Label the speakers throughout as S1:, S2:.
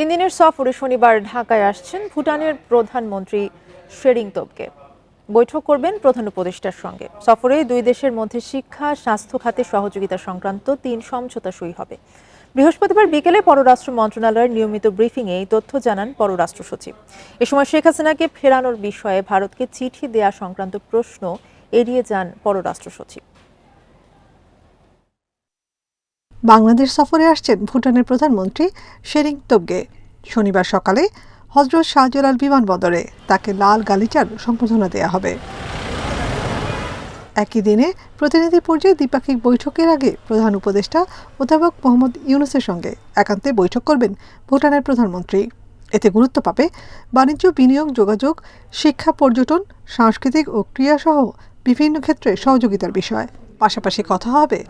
S1: তিন দিনের সফরে শনিবার ঢাকায় আসছেন ভুটানের প্রধানমন্ত্রী শেরিং তোবকে বৈঠক করবেন প্রধান উপদেষ্টার সঙ্গে। সফরে দুই দেশের মধ্যে শিক্ষা, স্বাস্থ্য খাতে সহযোগিতা সংক্রান্ত তিন সমঝোতা সই হবে। বৃহস্পতিবার বিকেলে পররাষ্ট্র মন্ত্রণালয়ের নিয়মিত ব্রিফিংয়ে এই তথ্য জানান পররাষ্ট্র সচিব। এ সময় শেখ হাসিনাকে ফেরানোর বিষয়ে ভারতকে চিঠি দেয়া সংক্রান্ত প্রশ্ন এড়িয়ে যান পররাষ্ট্র সচিব।
S2: বাংলাদেশ সফরে আসছেন ভুটানের প্রধানমন্ত্রী শেরিং তোবগে। শনিবার সকালে হজরত শাহজালাল বিমানবন্দরে তাকে লাল গালিচার সম্বোধনা দেওয়া হবে। একই দিনে প্রতিনিধি পর্যায়ে দ্বিপাক্ষিক বৈঠকের আগে প্রধান উপদেষ্টা অধ্যাপক মোহাম্মদ ইউনুসের সঙ্গে একান্তে বৈঠক করবেন ভুটানের প্রধানমন্ত্রী। এতে গুরুত্ব পাবে বাণিজ্য, বিনিয়োগ, যোগাযোগ, শিক্ষা, পর্যটন, সাংস্কৃতিক ও ক্রীড়াসহ বিভিন্ন ক্ষেত্রে সহযোগিতার বিষয়। পাশাপাশি কথা হবে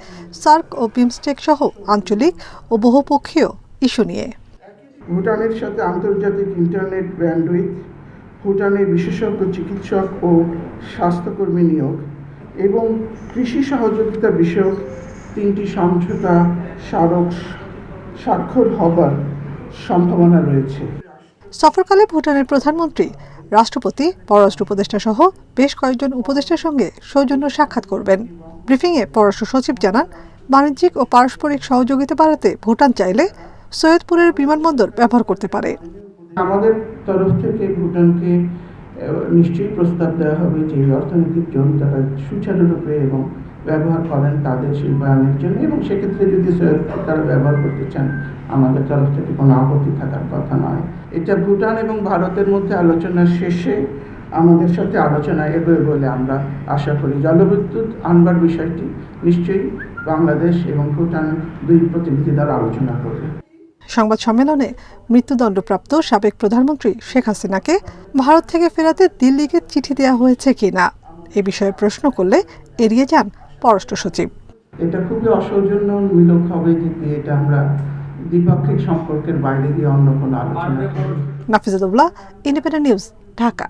S2: সার্ক ও বিমস্টেক সহ আঞ্চলিক ও বহুপক্ষীয় ইস্যু নিয়ে।
S3: ভুটানের সাথে আন্তর্জাতিক ইন্টারনেট ব্যান্ডউইথ ভুটানের বিশেষজ্ঞ চিকিৎসক ও স্বাস্থ্যকর্মী নিয়োগ এবং কৃষি সহযোগিতা বিষয়ক তিনটি সমঝোতা স্মারক স্বাক্ষর হবার সম্ভাবনা রয়েছে।
S2: সফরকালে ভুটানের প্রধানমন্ত্রী রাষ্ট্রপতি, পররাষ্ট্র উপদেষ্টা সহ বেশ কয়েকজন উপদেষ্টার সঙ্গে সৌজন্য সাক্ষাৎ করবেন। ব্রিফিংয়ে পররাষ্ট্র সচিব জানান, বাণিজ্যিক ও পারস্পরিক সহযোগিতা বাড়াতে ভুটান চাইলে সৈয়দপুরের বিমানবন্দর ব্যবহার করতে পারে।
S3: আমাদের তরফ থেকে ভুটানকে নিশ্চয়ই প্রস্তাব দেওয়া হবে যে অর্থনৈতিক জোন তারা সুচারুরূপে এবং ব্যবহার করেন তাদের শিল্পায়নের জন্য এবং সেক্ষেত্রে যদি তারা ব্যবহার করতে চান, আমাদের তরফ থেকে কোনো আপত্তি থাকার কথা নয়। এটা ভুটান এবং ভারতের মধ্যে আলোচনা শেষে আমাদের সাথে আলোচনা এগোবে বলে আমরা আশা করি। জলবিদ্যুৎ আনবার বিষয়টি নিশ্চয়ই বাংলাদেশ এবং ভুটান দুই প্রতিনিধি দ্বারা আলোচনা করবে।
S2: সংবাদ সম্মেলনে মৃত্যুদণ্ডপ্রাপ্ত সাবেক প্রধানমন্ত্রী শেখ হাসিনাকে ভারত থেকে ফেরাতে দিল্লিকে চিঠি দেওয়া হয়েছে কিনা, এ বিষয়ে প্রশ্ন করলে এড়িয়ে যান পররাষ্ট্র সচিব।
S3: এটা খুবই অসৌজন্যমূলক হবে যদি এটা আমরা দ্বিপাক্ষিক সম্পর্কের বাইরে গিয়ে অন্য কোনো আলোচনা করি
S2: নাফিজাদুল্লাহ ইন্ডিপেন্ডেন্ট নিউজ ঢাকা।